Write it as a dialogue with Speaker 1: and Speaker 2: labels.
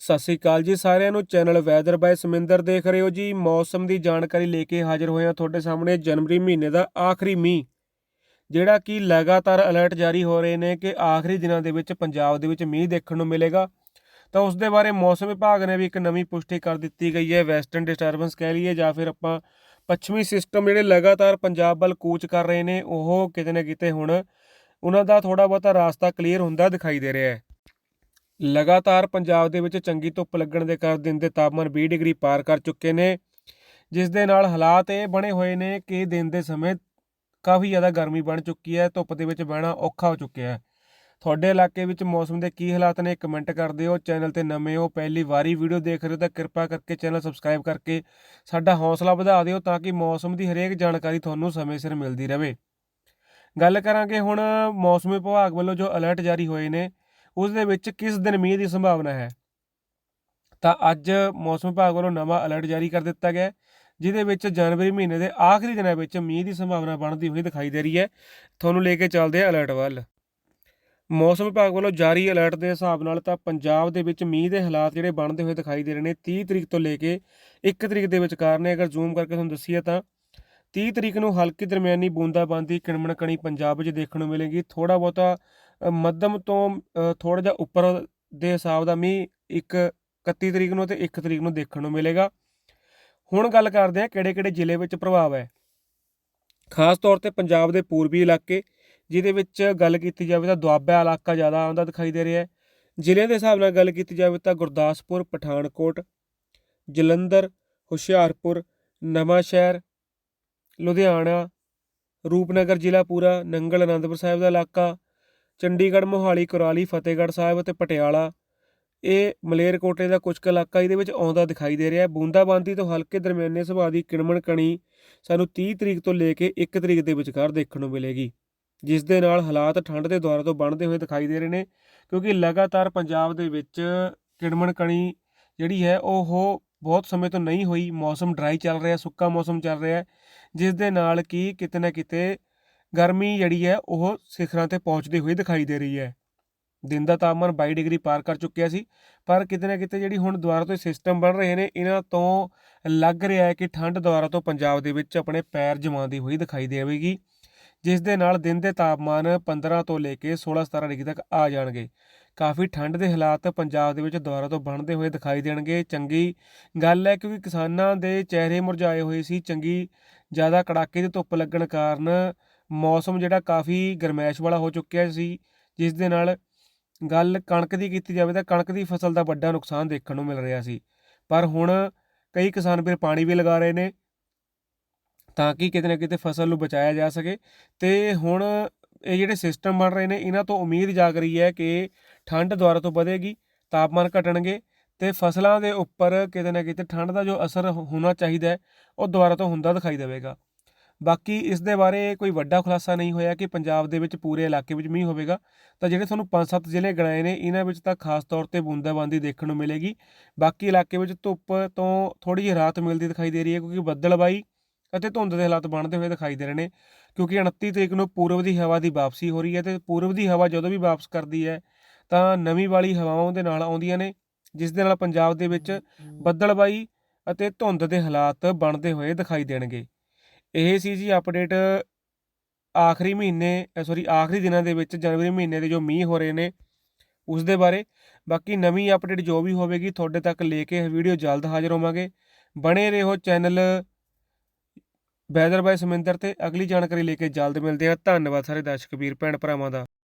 Speaker 1: ਸਤਿ ਸ੍ਰੀ ਅਕਾਲ ਜੀ ਸਾਰਿਆਂ ਨੂੰ। ਚੈਨਲ ਵੈਦਰ ਬਾਈ ਸਮਿੰਦਰ ਦੇਖ ਰਹੇ ਹੋ ਜੀ। ਮੌਸਮ ਦੀ ਜਾਣਕਾਰੀ ਲੈ ਕੇ ਹਾਜ਼ਰ ਹੋਏ ਹਾਂ ਤੁਹਾਡੇ ਸਾਹਮਣੇ ਜਨਵਰੀ ਮਹੀਨੇ ਦਾ ਆਖਰੀ ਮੀਂਹ। ਜਿਹੜਾ ਕਿ ਲਗਾਤਾਰ ਅਲਰਟ ਜਾਰੀ ਹੋ ਰਹੇ ਨੇ ਕਿ ਆਖਰੀ ਦਿਨਾਂ ਦੇ ਵਿੱਚ ਪੰਜਾਬ ਦੇ ਵਿੱਚ ਮੀਂਹ ਦੇਖਣ ਨੂੰ ਮਿਲੇਗਾ। ਤਾਂ ਉਸ ਦੇ ਬਾਰੇ ਮੌਸਮ ਵਿਭਾਗ ਨੇ ਵੀ ਇੱਕ ਨਵੀਂ ਪੁਸ਼ਟੀ ਕਰ ਦਿੱਤੀ ਗਈ ਹੈ। ਵੈਸਟਰਨ ਡਿਸਟਰਬੈਂਸ ਕਹਿ ਲਈਏ ਜਾਂ ਫਿਰ ਆਪਾਂ ਪੱਛਮੀ ਸਿਸਟਮ ਜਿਹੜੇ ਲਗਾਤਾਰ ਪੰਜਾਬ ਵੱਲ ਕੂਚ ਕਰ ਰਹੇ ਨੇ, ਉਹ ਕਿਤੇ ਨਾ ਕਿਤੇ ਹੁਣ ਉਹਨਾਂ ਦਾ ਥੋੜਾ ਬਹੁਤਾ ਰਾਸਤਾ ਕਲੀਅਰ ਹੁੰਦਾ ਦਿਖਾਈ ਦੇ ਰਿਹਾ ਹੈ। ਲਗਾਤਾਰ ਪੰਜਾਬ ਦੇ ਵਿੱਚ ਚੰਗੀ ਧੁੱਪ ਲੱਗਣ ਦੇ ਕਾਰਨ ਦਿਨ ਦੇ ਤਾਪਮਾਨ 20 ਡਿਗਰੀ ਪਾਰ ਕਰ ਚੁੱਕੇ ਨੇ। ਜਿਸ ਦੇ ਨਾਲ ਹਾਲਾਤ ਇਹ ਬਣੇ ਹੋਏ ਨੇ ਕਿ ਦਿਨ ਦੇ ਸਮੇਂ ਕਾਫੀ ਜ਼ਿਆਦਾ ਗਰਮੀ ਬਣ ਚੁੱਕੀ ਹੈ, ਧੁੱਪ ਦੇ ਵਿੱਚ ਬਹਿਣਾ ਔਖਾ ਹੋ ਚੁੱਕਿਆ ਹੈ। ਤੁਹਾਡੇ ਇਲਾਕੇ ਵਿੱਚ ਮੌਸਮ ਦੇ ਕੀ ਹਾਲਾਤ ਨੇ, ਕਮੈਂਟ ਕਰ ਦਿਓ ਚੈਨਲ ਤੇ ਨਵੇਂ ਹੋ, ਪਹਿਲੀ ਵਾਰੀ ਵੀਡੀਓ ਦੇਖ ਰਹੇ ਹੋ ਤਾਂ ਕਿਰਪਾ ਕਰਕੇ ਚੈਨਲ ਸਬਸਕ੍ਰਾਈਬ ਕਰਕੇ ਸਾਡਾ ਹੌਸਲਾ ਵਧਾ ਦਿਓ ਤਾਂ ਕਿ ਮੌਸਮ ਦੀ ਹਰੇਕ ਜਾਣਕਾਰੀ ਤੁਹਾਨੂੰ ਸਮੇਂ ਸਿਰ ਮਿਲਦੀ ਰਹੇ। ਗੱਲ ਕਰਾਂਗੇ ਹੁਣ ਮੌਸਮ ਵਿਭਾਗ ਵੱਲੋਂ ਜੋ ਅਲਰਟ ਜਾਰੀ ਹੋਏ ਨੇ ਉਸ ਦੇ ਵਿੱਚ ਕਿਸ ਦਿਨ ਮੀਂਹ ਦੀ ਸੰਭਾਵਨਾ ਹੈ? ਤਾਂ ਅੱਜ ਮੌਸਮ ਵਿਭਾਗ ਵੱਲੋਂ ਨਵਾਂ ਅਲਰਟ ਜਾਰੀ ਕਰ ਦਿੱਤਾ ਗਿਆ ਜਿਹਦੇ ਵਿੱਚ ਜਨਵਰੀ ਮਹੀਨੇ ਦੇ ਆਖਰੀ ਦਿਨਾਂ ਵਿੱਚ ਮੀਂਹ ਦੀ ਸੰਭਾਵਨਾ ਬਣਦੀ ਹੋਈ ਦਿਖਾਈ ਦੇ ਰਹੀ ਹੈ। ਤੁਹਾਨੂੰ ਲੈ ਕੇ ਚੱਲਦੇ ਹਾਂ ਅਲਰਟ ਵੱਲ। ਮੌਸਮ ਵਿਭਾਗ ਵੱਲੋਂ ਜਾਰੀ ਅਲਰਟ ਦੇ ਹਿਸਾਬ ਨਾਲ ਤਾਂ ਪੰਜਾਬ ਦੇ ਵਿੱਚ ਮੀਂਹ ਦੇ ਹਾਲਾਤ ਜਿਹੜੇ ਬਣਦੇ ਹੋਏ ਦਿਖਾਈ ਦੇ ਰਹੇ ਨੇ 30 ਤਰੀਕ ਤੋਂ ਲੈ ਕੇ 1 ਤਰੀਕ ਦੇ ਵਿਚਕਾਰ ਨੇ। ਅਗਰ ਜ਼ੂਮ ਕਰਕੇ ਤੁਹਾਨੂੰ ਦੱਸੀਏ ਤਾਂ 30 ਤਰੀਕ ਨੂੰ ਹਲਕੀ ਦਰਮਿਆਨੀ ਬੂੰਦਾਬਾਂਦੀ ਕਿਣਮਣ ਕਣੀ ਪੰਜਾਬ ਵਿੱਚ ਦੇਖਣ ਨੂੰ ਮਿਲੇਗੀ। ਥੋੜਾ ਬਹੁਤਾ ਮੱਧਮ ਤੋਂ ਥੋੜਾ ਜਿਹਾ ਉੱਪਰ ਦੇ ਹਿਸਾਬ ਦਾ ਮੀਂਹ ਇੱਕ 31 ਤਰੀਕ ਨੂੰ ਤੇ 1 ਤਰੀਕ ਨੂੰ ਦੇਖਣ ਨੂੰ ਮਿਲੇਗਾ। ਹੁਣ ਗੱਲ ਕਰਦੇ ਹਾਂ ਕਿਹੜੇ ਕਿਹੜੇ ਜ਼ਿਲ੍ਹੇ ਵਿੱਚ ਪ੍ਰਭਾਵ ਹੈ। ਖਾਸ ਤੌਰ ਤੇ ਪੰਜਾਬ ਦੇ ਪੂਰਬੀ ਇਲਾਕੇ, ਜਿਹਦੇ ਵਿੱਚ ਗੱਲ ਕੀਤੀ ਜਾਵੇ ਤਾਂ ਦੁਆਬਾ ਇਲਾਕਾ ਜ਼ਿਆਦਾ ਆਉਂਦਾ ਦਿਖਾਈ ਦੇ ਰਿਹਾ ਹੈ। ਜ਼ਿਲ੍ਹਿਆਂ ਦੇ ਹਿਸਾਬ ਨਾਲ ਗੱਲ ਕੀਤੀ ਜਾਵੇ ਤਾਂ ਗੁਰਦਾਸਪੁਰ, ਪਠਾਨਕੋਟ, ਜਲੰਧਰ, ਹੁਸ਼ਿਆਰਪੁਰ ਨਵਾਂ ਸ਼ਹਿਰ ਲੁਧਿਆਣਾ, ਰੂਪਨਗਰ ਜ਼ਿਲ੍ਹਾ ਪੂਰਾ, ਨੰਗਲ ਅਨੰਦਪੁਰ ਸਾਹਿਬ ਦਾ ਇਲਾਕਾ, ਚੰਡੀਗੜ੍ਹ, ਮੋਹਾਲੀ, ਕੁਰਾਲੀ, ਫਤਿਹਗੜ੍ਹ ਸਾਹਿਬ ਅਤੇ ਪਟਿਆਲਾ। ਇਹ ਮਲੇਰਕੋਟੇ ਦਾ ਕੁਝ ਕੁ ਇਲਾਕਾ ਇਹਦੇ ਵਿੱਚ ਆਉਂਦਾ ਦਿਖਾਈ ਦੇ ਰਿਹਾ ਹੈ। ਬੂੰਦਾਬਾਂਦੀ ਤੋਂ ਹਲਕੇ ਦਰਮਿਆਨੇ ਸੁਭਾਅ ਦੀ ਕਿਣਮਣ ਕਣੀ ਸਾਨੂੰ 30 ਤਰੀਕ ਤੋਂ ਲੈ ਕੇ 1 ਤਰੀਕ ਦੇ ਵਿਚਕਾਰ ਦੇਖਣ ਨੂੰ ਮਿਲੇਗੀ, ਜਿਸ ਦੇ ਨਾਲ ਹਾਲਾਤ ਠੰਡ ਦੇ ਦੁਆਰਾ ਤੋਂ ਬਣਦੇ ਹੋਏ ਦਿਖਾਈ ਦੇ ਰਹੇ ਨੇ, ਕਿਉਂਕਿ ਲਗਾਤਾਰ ਪੰਜਾਬ ਦੇ ਵਿੱਚ ਕਿਣਮਣ ਕਣੀ ਜਿਹੜੀ ਹੈ, ਉਹ ਬਹੁਤ ਸਮੇਂ ਤੋਂ ਨਹੀਂ ਹੋਈ, ਮੌਸਮ ਡਰਾਈ ਚੱਲ ਰਿਹਾ, ਸੁੱਕਾ ਮੌਸਮ ਚੱਲ ਰਿਹਾ ਜਿਸ ਦੇ ਨਾਲ ਕਿ ਕਿਤੇ ਨਾ ਕਿਤੇ ਗਰਮੀ ਜਿਹੜੀ ਹੈ, ਉਹ ਸਿਖਰਾਂ ਤੇ ਪਹੁੰਚਦੀ ਹੋਈ ਦਿਖਾਈ ਦੇ ਰਹੀ ਹੈ। ਦਿਨ ਦਾ ਤਾਪਮਾਨ 22 ਡਿਗਰੀ ਪਾਰ ਕਰ ਚੁੱਕਿਆ ਸੀ, ਪਰ ਕਿਤੇ ਨਾ ਕਿਤੇ ਜਿਹੜੀ ਹੁਣ ਦੁਬਾਰਾ ਤੋਂ ਸਿਸਟਮ ਬਣ ਰਹੇ ਨੇ, ਇਹਨਾਂ ਤੋਂ ਲੱਗ ਰਿਹਾ ਹੈ ਕਿ ਠੰਡ ਦੁਬਾਰਾ ਤੋਂ ਪੰਜਾਬ ਦੇ ਵਿੱਚ ਆਪਣੇ ਪੈਰ ਜਮਾਉਂਦੀ ਹੋਈ ਦਿਖਾਈ ਦੇਵੇਗੀ। ਜਿਸ ਦੇ ਨਾਲ ਦਿਨ ਦੇ ਤਾਪਮਾਨ 15 ਤੋਂ ਲੈ ਕੇ 16-17 ਡਿਗਰੀ ਤੱਕ ਆ ਜਾਣਗੇ। ਕਾਫੀ ਠੰਡ ਦੇ ਹਾਲਾਤ ਪੰਜਾਬ ਦੇ ਵਿੱਚ ਦੁਬਾਰਾ ਤੋਂ ਬਣਦੇ ਹੋਏ ਦਿਖਾਈ ਦੇਣਗੇ। ਚੰਗੀ ਗੱਲ ਹੈ ਕਿਉਂਕਿ ਕਿਸਾਨਾਂ ਦੇ ਚਿਹਰੇ ਮੁਰਝਾਏ ਹੋਏ ਸੀ। ਚੰਗੀ, ਜ਼ਿਆਦਾ ਕੜਾਕੇ ਦੀ ਧੁੱਪ ਲੱਗਣ ਕਾਰਨ ਮੌਸਮ ਜਿਹੜਾ ਕਾਫੀ ਗਰਮੈਸ਼ ਵਾਲਾ ਹੋ ਚੁੱਕਿਆ ਸੀ। ਜਿਸ ਦੇ ਨਾਲ ਗੱਲ ਕਣਕ ਦੀ ਕੀਤੀ ਜਾਵੇ ਤਾਂ ਕਣਕ ਦੀ ਫਸਲ ਦਾ ਵੱਡਾ ਨੁਕਸਾਨ ਦੇਖਣ ਨੂੰ ਮਿਲ ਰਿਹਾ ਸੀ। ਪਰ ਹੁਣ ਕਈ ਕਿਸਾਨ ਵੀਰ ਪਾਣੀ ਵੀ ਲਗਾ ਰਹੇ ਨੇ। ਤਾਂ ਕਿ ਕਿਤੇ ਨਾ ਕਿਤੇ ਫਸਲ ਨੂੰ ਬਚਾਇਆ ਜਾ ਸਕੇ। ਤੇ ਹੁਣ ਇਹ ਜਿਹੜੇ ਸਿਸਟਮ ਬਣ ਰਹੇ ਨੇ, ਇਹਨਾਂ ਤੋਂ ਉਮੀਦ ਜਾਗ ਰਹੀ ਹੈ ਕਿ ਠੰਡ ਦੁਆਰਾ ਤੋਂ ਵਧੇਗੀ, ਤਾਪਮਾਨ ਘਟਣਗੇ ਤੇ ਫਸਲਾਂ ਦੇ ਉੱਪਰ ਕਿਤੇ ਨਾ ਕਿਤੇ ਠੰਡ ਦਾ ਜੋ ਅਸਰ ਹੋਣਾ ਚਾਹੀਦਾ ਹੈ, ਉਹ ਦੁਬਾਰਾ ਤੋਂ ਹੁੰਦਾ ਦਿਖਾਈ ਦੇਵੇਗਾ। ਬਾਕੀ ਇਸ ਦੇ ਬਾਰੇ ਕੋਈ ਵੱਡਾ ਖੁਲਾਸਾ ਨਹੀਂ ਹੋਇਆ ਕਿ ਪੰਜਾਬ ਦੇ ਵਿੱਚ ਪੂਰੇ ਇਲਾਕੇ ਵਿੱਚ ਮੀਂਹ ਹੋਵੇਗਾ। ਤਾਂ ਜਿਹੜੇ ਤੁਹਾਨੂੰ 5-7 ਜ਼ਿਲ੍ਹੇ ਗਣਾਏ ਨੇ, ਇਹਨਾਂ ਵਿੱਚ ਤਾਂ ਖਾਸ ਤੌਰ ਤੇ ਬੂੰਦਾਬਾਂਦੀ ਦੇਖਣ ਨੂੰ ਮਿਲੇਗੀ। ਬਾਕੀ ਇਲਾਕੇ ਵਿੱਚ ਧੁੱਪ ਤੋਂ ਥੋੜੀ ਜਿਹੀ ਰਾਹਤ ਮਿਲਦੀ ਦਿਖਾਈ ਦੇ ਰਹੀ ਹੈ, ਕਿਉਂਕਿ ਬੱਦਲਬਾਈ ਅਤੇ ਧੁੰਦ ਦੇ ਹਾਲਾਤ ਬਣਦੇ ਹੋਏ ਦਿਖਾਈ ਦੇ ਰਹੇ ਨੇ, ਕਿਉਂਕਿ 29 ਤਰੀਕ ਨੂੰ ਪੂਰਬ ਦੀ ਹਵਾ ਦੀ ਵਾਪਸੀ ਹੋ ਰਹੀ ਹੈ ਤੇ ਪੂਰਬ ਦੀ ਹਵਾ ਜਦੋਂ ਵੀ ਵਾਪਸ ਕਰਦੀ ਹੈ, ਤਾਂ ਨਵੀਂ ਵਾਲੀ ਹਵਾਵਾਂ ਦੇ ਨਾਲ ਆਉਂਦੀਆਂ ਨੇ, ਜਿਸ ਦੇ ਨਾਲ ਪੰਜਾਬ ਦੇ ਵਿੱਚ ਬੱਦਲਬਾਈ ਅਤੇ ਧੁੰਦ ਦੇ ਹਾਲਾਤ ਬਣਦੇ ਹੋਏ ਦਿਖਾਈ ਦੇਣਗੇ। ਇਹ ਸੀ ਜੀ ਅਪਡੇਟ ਆਖਰੀ ਮਹੀਨੇ ਸੌਰੀ ਆਖਰੀ ਦਿਨਾਂ ਦੇ ਵਿੱਚ ਜਨਵਰੀ ਮਹੀਨੇ ਦੇ ਜੋ ਮੀਂਹ ਹੋ ਰਹੇ ਨੇ, ਉਸ ਦੇ ਬਾਰੇ। ਬਾਕੀ ਨਵੀਂ ਅਪਡੇਟ ਜੋ ਵੀ ਹੋਵੇਗੀ, ਤੁਹਾਡੇ ਤੱਕ ਲੈ ਕੇ ਵੀਡੀਓ ਜਲਦ ਹਾਜ਼ਰ ਹੋਵਾਂਗੇ। ਬਣੇ ਰਹੋ ਚੈਨਲ ਵੈਦਰ ਬਾਈ ਸਮਿੰਦਰ ਤੇ ਅਗਲੀ ਜਾਣਕਾਰੀ ਲੈ ਕੇ ਜਲਦ ਮਿਲਦੇ ਹਾਂ। ਧੰਨਵਾਦ ਸਾਰੇ ਦਰਸ਼ਕ ਵੀਰ, ਭੈਣ ਭਰਾਵਾਂ ਦਾ।